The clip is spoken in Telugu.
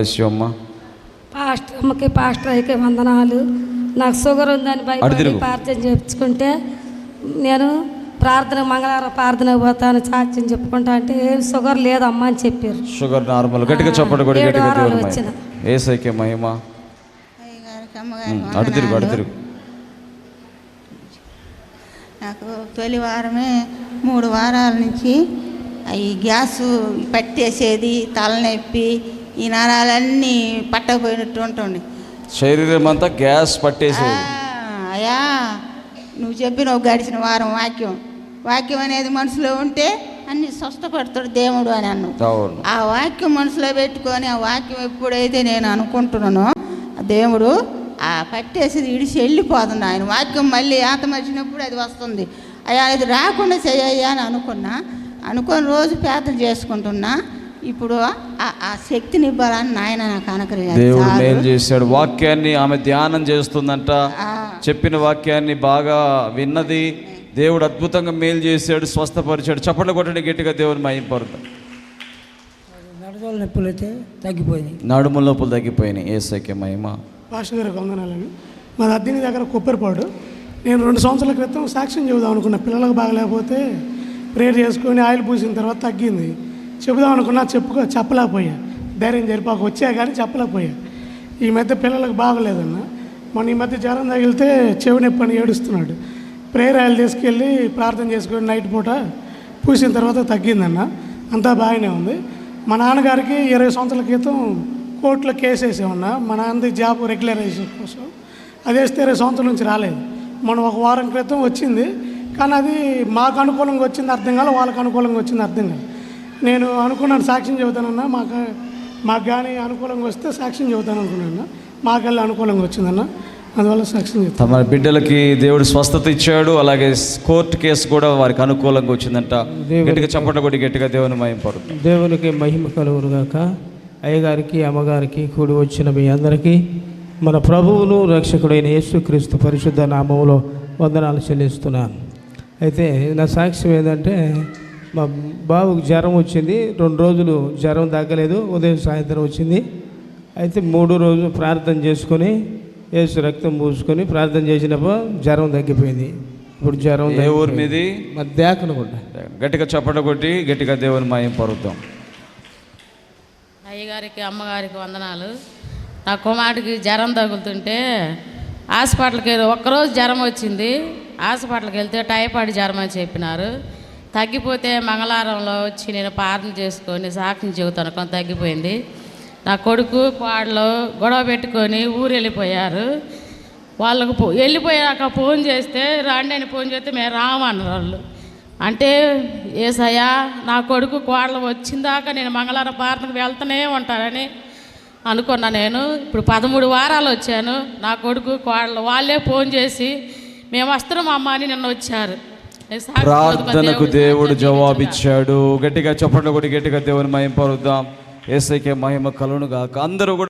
అమ్మా పాస్టర్ అమ్మకి పాస్టర్ అయ్యకి వందనాలు నాకు షుగర్ ఉందని భయపడి. ప్రార్థన చేయించుకుంటే నేను ప్రార్థన మంగళవారం ప్రార్థనకు పోతాను సాక్ష్యం చెప్పుకుంటా అంటే ఏం షుగర్ లేదమ్మా అని చెప్పారు షుగర్ నార్మల్ గట్టిగా చెప్పండి కూడా వచ్చిన. మహిమ ఏసైకే మహిమ తిరుగు. తిరుగు నాకు తొలి వారమే మూడు వారాల నుంచి ఈ గ్యాసు పట్టేసేది తలనొప్పి ఈ నరాలన్నీ పట్టకపోయినట్టు ఉంటుంది శరీరం అంతా గ్యాస్ పట్టేసేది. ఆ, అయ్యా నువ్వు చెప్పినవు గడిచిన వారం వాక్యం. వాక్యం అనేది మనసులో ఉంటే అన్ని స్వస్థపడతాడు దేవుడు అని అవును. ఆ వాక్యం మనసులో పెట్టుకొని ఆ వాక్యం ఎప్పుడైతే నేను అనుకుంటున్నానో దేవుడు ఆ పట్టేసి ఇడిచి వెళ్ళిపోతుంది. ఆయన వాక్యం మళ్ళీ ఆతం వచ్చినప్పుడు అది వస్తుంది. అయ్యా ఇది రాకుండా చెయ్యయ్యా అని అనుకున్నా. అనుకొని రోజు ప్రార్థన చేసుకుంటున్నా. ఇప్పుడు ఆ- ఆ శక్తిని ఇవ్వాలని నాయన నాకు అనుకరించారు దేవుడు మేలు చేశాడు. వాక్యాన్ని ఆమె ధ్యానం చేస్తుందంట. చెప్పిన వాక్యాన్ని బాగా విన్నది. దేవుడు అద్భుతంగా మేలు చేశాడు స్వస్థపరిచాడు. చప్పట్లు కొట్టండి గట్టిగా దేవుని మహింపరుతాం నడజాల నొప్పులు అయితే తగ్గిపోయినాయి. నడుము లోపల తగ్గిపోయినాయి. ఏసైకే మహిమ. పాస్టర్ గారికి వందనాలని మా అద్దిని దగ్గర కొబ్బరిపాడు నేను రెండు సంవత్సరాల క్రితం సాక్ష్యం చెబుదాం అనుకున్నా. పిల్లలకు బాగలేకపోతే ప్రేయర్ చేసుకొని ఆయిల్ పూసిన తర్వాత తగ్గింది. చెబుదాం అనుకున్నా చెప్పుకో చెప్పలేకపోయా. ధైర్యం జరిపాక వచ్చా కానీ చెప్పలేకపోయా. ఈ మధ్య పిల్లలకు బాగలేదన్న. మొన్న ఈ మధ్య జ్వరం తగిలితే చెవి నొప్పి అని ఏడుస్తున్నాడు. ప్రేయర్ ఆయిల్ తీసుకెళ్ళి ప్రార్థన చేసుకొని నైట్ పూట పూసిన తర్వాత తగ్గిందన్న. అంతా బాగానే ఉంది. మా నాన్నగారికి ఇరవై సంవత్సరాల క్రితం కోర్టులో కేసు వేసామన్నా. మా నాన్నది జాబ్ రెగ్యులరైజేషన్ కోసం. అది వేస్తే ఇరవై సంవత్సరాల నుంచి రాలేదు. మనం ఒక వారం క్రితం వచ్చింది. కానీ అది మాకు అనుకూలంగా వచ్చింది అర్థం కాదు వాళ్ళకి అనుకూలంగా వచ్చింది అర్థం కాదు నేను అనుకున్నాను సాక్ష్యం చెబుతానన్నా. మాకు మాకు కానీ అనుకూలంగా వస్తే సాక్ష్యం చెబుతాను అనుకున్నాను. మాకెళ్ళి అనుకూలంగా వచ్చిందన్న. అందువల్ల సాక్ష్యం చెప్తాను. తమ బిడ్డలకి దేవుడు స్వస్థత ఇచ్చాడు. అలాగే కోర్టు కేసు కూడా వారికి అనుకూలంగా వచ్చిందంట. గట్టిగా చప్పట్లు కొట్టి గట్టిగా దేవుని మహింపరుతాం దేవునికి మహిమ కలుగురుగాక అయ్యగారికి అమ్మగారికి కూడి వచ్చిన మీ అందరికీ మన ప్రభువును రక్షకుడైన యేసుక్రీస్తు పరిశుద్ధ నామములో వందనాలు చెల్లిస్తున్నాను. అయితే నా సాక్ష్యం ఏంటంటే మా బాబుకు జ్వరం వచ్చింది. రెండు రోజులు జ్వరం తగ్గలేదు. ఉదయం సాయంత్రం వచ్చింది. అయితే మూడు రోజులు ప్రార్థన చేసుకొని యేసు రక్తం పూసుకొని ప్రార్థన చేసినప్పుడు జ్వరం తగ్గిపోయింది. ఇప్పుడు జ్వరం ఏ ఊరు మీది? మా దేకనకుండా గట్టిగా చప్పట్లు కొట్టి గట్టిగా దేవుని మహింపరుతాం అయ్యగారికి అమ్మగారికి వందనాలు. నా కుమారుడికి జ్వరం తగులుతుంటే హాస్పిటల్కి వెళ్ళి ఒక్కరోజు జ్వరం వచ్చింది. హాస్పిటల్కి వెళ్తే టైఫాయిడ్ జ్వరం అని చెప్పినారు. తగ్గిపోతే మంగళవారంలో వచ్చి నేను ప్రార్థన చేసుకొని సాక్షి చెబుతాను. కొంత తగ్గిపోయింది. నా కొడుకు పాడలో గొడవ పెట్టుకొని ఊరు వెళ్ళిపోయారు. వాళ్ళకు పో- వెళ్ళిపోయాక ఫోన్ చేస్తే రాండి అని ఫోన్ చేస్తే మేము రామన్నారు వాళ్ళు. అంటే ఏసయ్యా నా కొడుకు కోడలు వచ్చిందాక నేను మంగళవారం ప్రార్థనకు వెళ్తూనే ఉంటానని అనుకున్నా నేను. ఇప్పుడు పదమూడు వారాలు వచ్చాను. నా కొడుకు కోడలు వాళ్ళే ఫోన్ చేసి మేము వస్తున్నాం అమ్మ అని నిన్న వచ్చారు. ప్రార్థనకు దేవుడు జవాబిచ్చాడు. గట్టిగా చప్పట్లు కొట్టి గట్టిగా దేవుని మహింపరుద్దాం. ఏసైకే మహిమ కలును గాక అందరూ కూడా